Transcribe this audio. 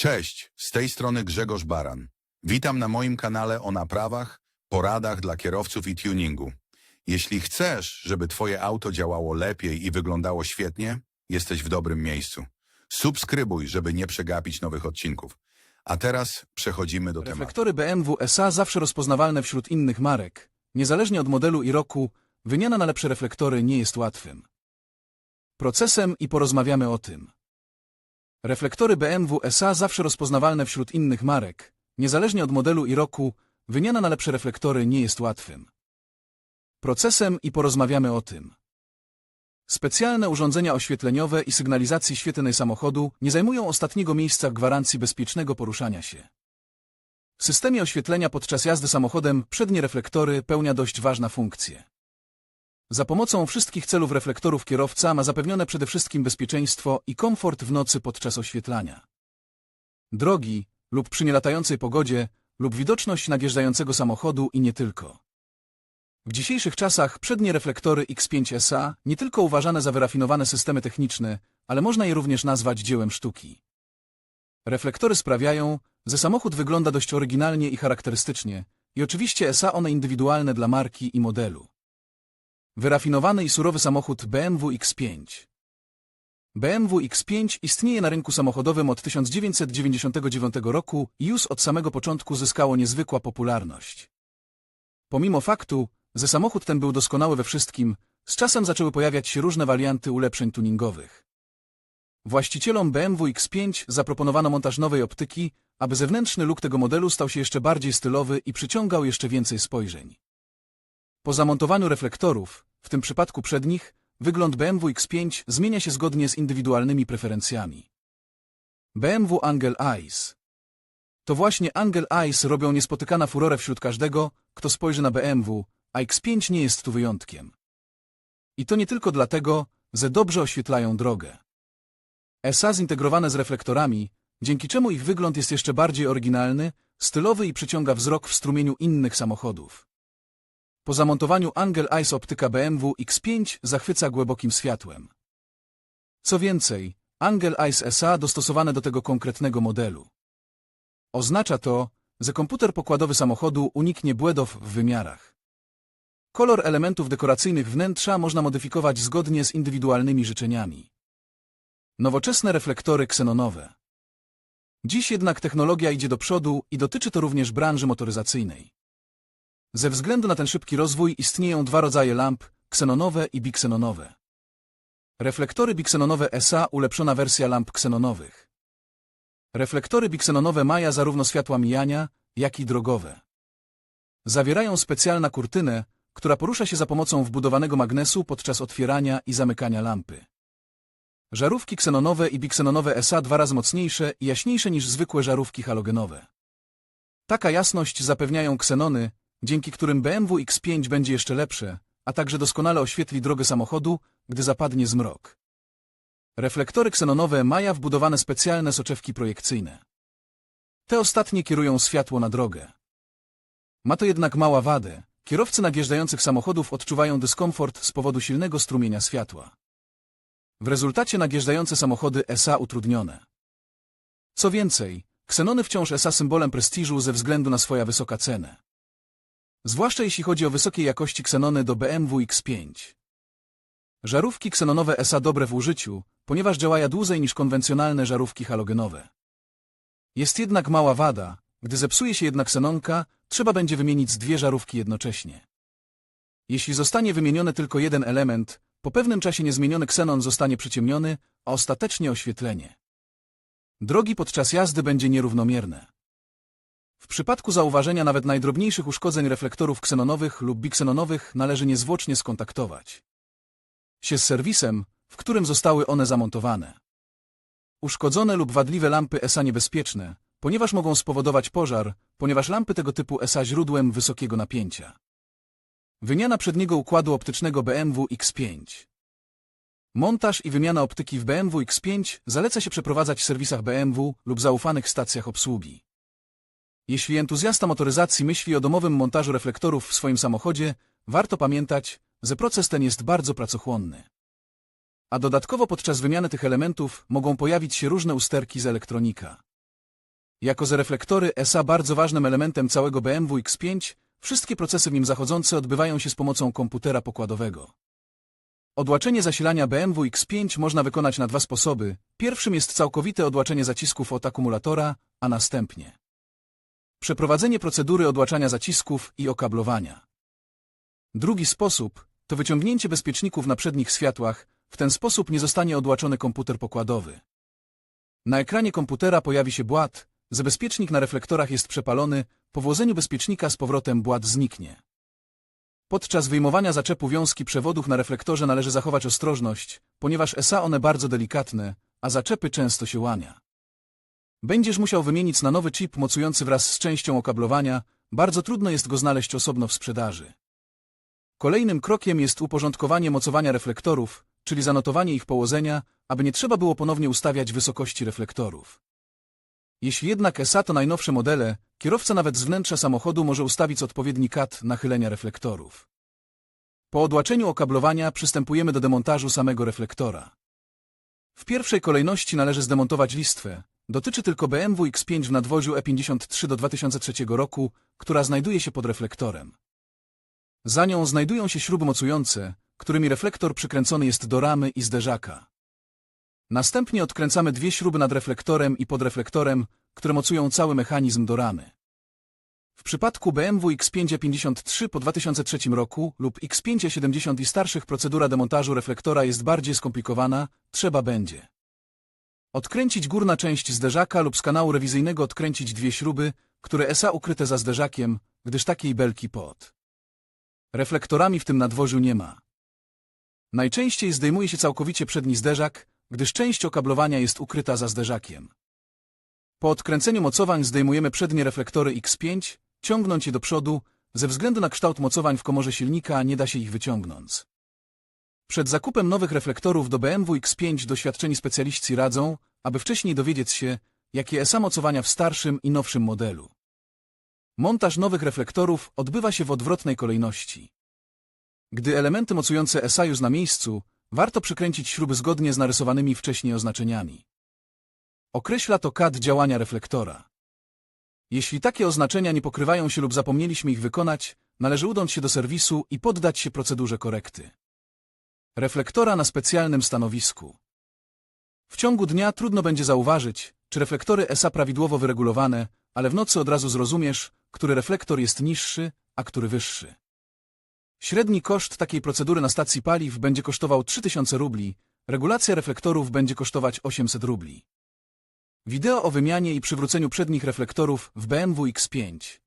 Cześć, z tej strony Grzegorz Baran. Witam na moim kanale o naprawach, poradach dla kierowców i tuningu. Jeśli chcesz, żeby Twoje auto działało lepiej i wyglądało świetnie, jesteś w dobrym miejscu. Subskrybuj, żeby nie przegapić nowych odcinków. A teraz przechodzimy do tematu. Reflektory BMW SA zawsze rozpoznawalne wśród innych marek. Niezależnie od modelu i roku, wymiana na lepsze reflektory nie jest łatwym procesem i porozmawiamy o tym. Reflektory BMW SA zawsze rozpoznawalne wśród innych marek. Niezależnie od modelu i roku, wymiana na lepsze reflektory nie jest łatwym procesem i porozmawiamy o tym. Specjalne urządzenia oświetleniowe i sygnalizacji świetlnej samochodu nie zajmują ostatniego miejsca w gwarancji bezpiecznego poruszania się. W systemie oświetlenia podczas jazdy samochodem przednie reflektory pełnia dość ważna funkcję. Za pomocą wszystkich celów reflektorów kierowca ma zapewnione przede wszystkim bezpieczeństwo i komfort w nocy podczas oświetlania. Drogi lub przy nielatającej pogodzie lub widoczność nadjeżdżającego samochodu i nie tylko. W dzisiejszych czasach przednie reflektory X5SA nie tylko uważane za wyrafinowane systemy techniczne, ale można je również nazwać dziełem sztuki. Reflektory sprawiają, że samochód wygląda dość oryginalnie i charakterystycznie i oczywiście SA one indywidualne dla marki i modelu. Wyrafinowany i surowy samochód BMW X5 BMW X5 istnieje na rynku samochodowym od 1999 roku i już od samego początku zyskało niezwykła popularność. Pomimo faktu, że samochód ten był doskonały we wszystkim, z czasem zaczęły pojawiać się różne warianty ulepszeń tuningowych. Właścicielom BMW X5 zaproponowano montaż nowej optyki, aby zewnętrzny look tego modelu stał się jeszcze bardziej stylowy i przyciągał jeszcze więcej spojrzeń. Po zamontowaniu reflektorów, w tym przypadku przednich, wygląd BMW X5 zmienia się zgodnie z indywidualnymi preferencjami. BMW Angel Eyes To właśnie Angel Eyes robią niespotykana furorę wśród każdego, kto spojrzy na BMW, a X5 nie jest tu wyjątkiem. I to nie tylko dlatego, że dobrze oświetlają drogę. SA zintegrowane z reflektorami, dzięki czemu ich wygląd jest jeszcze bardziej oryginalny, stylowy i przyciąga wzrok w strumieniu innych samochodów. Po zamontowaniu Angel Eyes optyka BMW X5 zachwyca głębokim światłem. Co więcej, Angel Eyes SA dostosowane do tego konkretnego modelu. Oznacza to, że komputer pokładowy samochodu uniknie błędów w wymiarach. Kolor elementów dekoracyjnych wnętrza można modyfikować zgodnie z indywidualnymi życzeniami. Nowoczesne reflektory ksenonowe. Dziś jednak technologia idzie do przodu i dotyczy to również branży motoryzacyjnej. Ze względu na ten szybki rozwój istnieją dwa rodzaje lamp, ksenonowe i biksenonowe. Reflektory biksenonowe SA ulepszona wersja lamp ksenonowych. Reflektory biksenonowe mają zarówno światła mijania, jak i drogowe. Zawierają specjalna kurtynę, która porusza się za pomocą wbudowanego magnesu podczas otwierania i zamykania lampy. Żarówki ksenonowe i biksenonowe SA dwa razy mocniejsze i jaśniejsze niż zwykłe żarówki halogenowe. Taka jasność zapewniają ksenony, dzięki którym BMW X5 będzie jeszcze lepsze, a także doskonale oświetli drogę samochodu, gdy zapadnie zmrok. Reflektory ksenonowe mają wbudowane specjalne soczewki projekcyjne. Te ostatnie kierują światło na drogę. Ma to jednak mała wadę. Kierowcy nadjeżdżających samochodów odczuwają dyskomfort z powodu silnego strumienia światła. W rezultacie nadjeżdżające samochody SA utrudnione. Co więcej, ksenony wciąż SA symbolem prestiżu ze względu na swoją wysoka cenę. Zwłaszcza jeśli chodzi o wysokiej jakości ksenony do BMW X5. Żarówki ksenonowe SA dobre w użyciu, ponieważ działają dłużej niż konwencjonalne żarówki halogenowe. Jest jednak mała wada, gdy zepsuje się jedna ksenonka, trzeba będzie wymienić dwie żarówki jednocześnie. Jeśli zostanie wymieniony tylko jeden element, po pewnym czasie niezmieniony ksenon zostanie przyciemniony, a ostatecznie oświetlenie. Drogi podczas jazdy będzie nierównomierne. W przypadku zauważenia nawet najdrobniejszych uszkodzeń reflektorów ksenonowych lub biksenonowych należy niezwłocznie skontaktować się z serwisem, w którym zostały one zamontowane. Uszkodzone lub wadliwe lampy ESA niebezpieczne, ponieważ mogą spowodować pożar, ponieważ lampy tego typu ESA źródłem wysokiego napięcia. Wymiana przedniego układu optycznego BMW X5 Montaż i wymiana optyki w BMW X5 zaleca się przeprowadzać w serwisach BMW lub zaufanych stacjach obsługi. Jeśli entuzjasta motoryzacji myśli o domowym montażu reflektorów w swoim samochodzie, warto pamiętać, że proces ten jest bardzo pracochłonny. A dodatkowo podczas wymiany tych elementów mogą pojawić się różne usterki z elektronika. Jako że reflektory SA bardzo ważnym elementem całego BMW X5, wszystkie procesy w nim zachodzące odbywają się z pomocą komputera pokładowego. Odłaczenie zasilania BMW X5 można wykonać na dwa sposoby. Pierwszym jest całkowite odłaczenie zacisków od akumulatora, a następnie przeprowadzenie procedury odłaczania zacisków i okablowania. Drugi sposób to wyciągnięcie bezpieczników na przednich światłach, w ten sposób nie zostanie odłaczony komputer pokładowy. Na ekranie komputera pojawi się błat, że bezpiecznik na reflektorach jest przepalony, po włożeniu bezpiecznika z powrotem błat zniknie. Podczas wyjmowania zaczepu wiązki przewodów na reflektorze należy zachować ostrożność, ponieważ SA one bardzo delikatne, a zaczepy często się łania. Będziesz musiał wymienić na nowy chip mocujący wraz z częścią okablowania, bardzo trudno jest go znaleźć osobno w sprzedaży. Kolejnym krokiem jest uporządkowanie mocowania reflektorów, czyli zanotowanie ich położenia, aby nie trzeba było ponownie ustawiać wysokości reflektorów. Jeśli jednak SA to najnowsze modele, kierowca nawet z wnętrza samochodu może ustawić odpowiedni kat nachylenia reflektorów. Po odłaczeniu okablowania przystępujemy do demontażu samego reflektora. W pierwszej kolejności należy zdemontować listwę. Dotyczy tylko BMW X5 w nadwoziu E53 do 2003 roku, która znajduje się pod reflektorem. Za nią znajdują się śruby mocujące, którymi reflektor przykręcony jest do ramy i zderzaka. Następnie odkręcamy dwie śruby nad reflektorem i pod reflektorem, które mocują cały mechanizm do ramy. W przypadku BMW X5 53 po 2003 roku lub X5 70 i starszych procedura demontażu reflektora jest bardziej skomplikowana, trzeba będzie odkręcić górna część zderzaka lub z kanału rewizyjnego odkręcić dwie śruby, które SA ukryte za zderzakiem, gdyż takiej belki pod reflektorami w tym nadwoziu nie ma. Najczęściej zdejmuje się całkowicie przedni zderzak, gdyż część okablowania jest ukryta za zderzakiem. Po odkręceniu mocowań zdejmujemy przednie reflektory X5, ciągnąć je do przodu, ze względu na kształt mocowań w komorze silnika nie da się ich wyciągnąć. Przed zakupem nowych reflektorów do BMW X5 doświadczeni specjaliści radzą, aby wcześniej dowiedzieć się, jakie SA mocowania w starszym i nowszym modelu. Montaż nowych reflektorów odbywa się w odwrotnej kolejności. Gdy elementy mocujące SA już na miejscu, warto przykręcić śruby zgodnie z narysowanymi wcześniej oznaczeniami. Określa to kad działania reflektora. Jeśli takie oznaczenia nie pokrywają się lub zapomnieliśmy ich wykonać, należy udać się do serwisu i poddać się procedurze korekty. Reflektora na specjalnym stanowisku. W ciągu dnia trudno będzie zauważyć, czy reflektory SA prawidłowo wyregulowane, ale w nocy od razu zrozumiesz, który reflektor jest niższy, a który wyższy. Średni koszt takiej procedury na stacji paliw będzie kosztował 3000 rubli, regulacja reflektorów będzie kosztować 800 rubli. Wideo o wymianie i przywróceniu przednich reflektorów w BMW X5.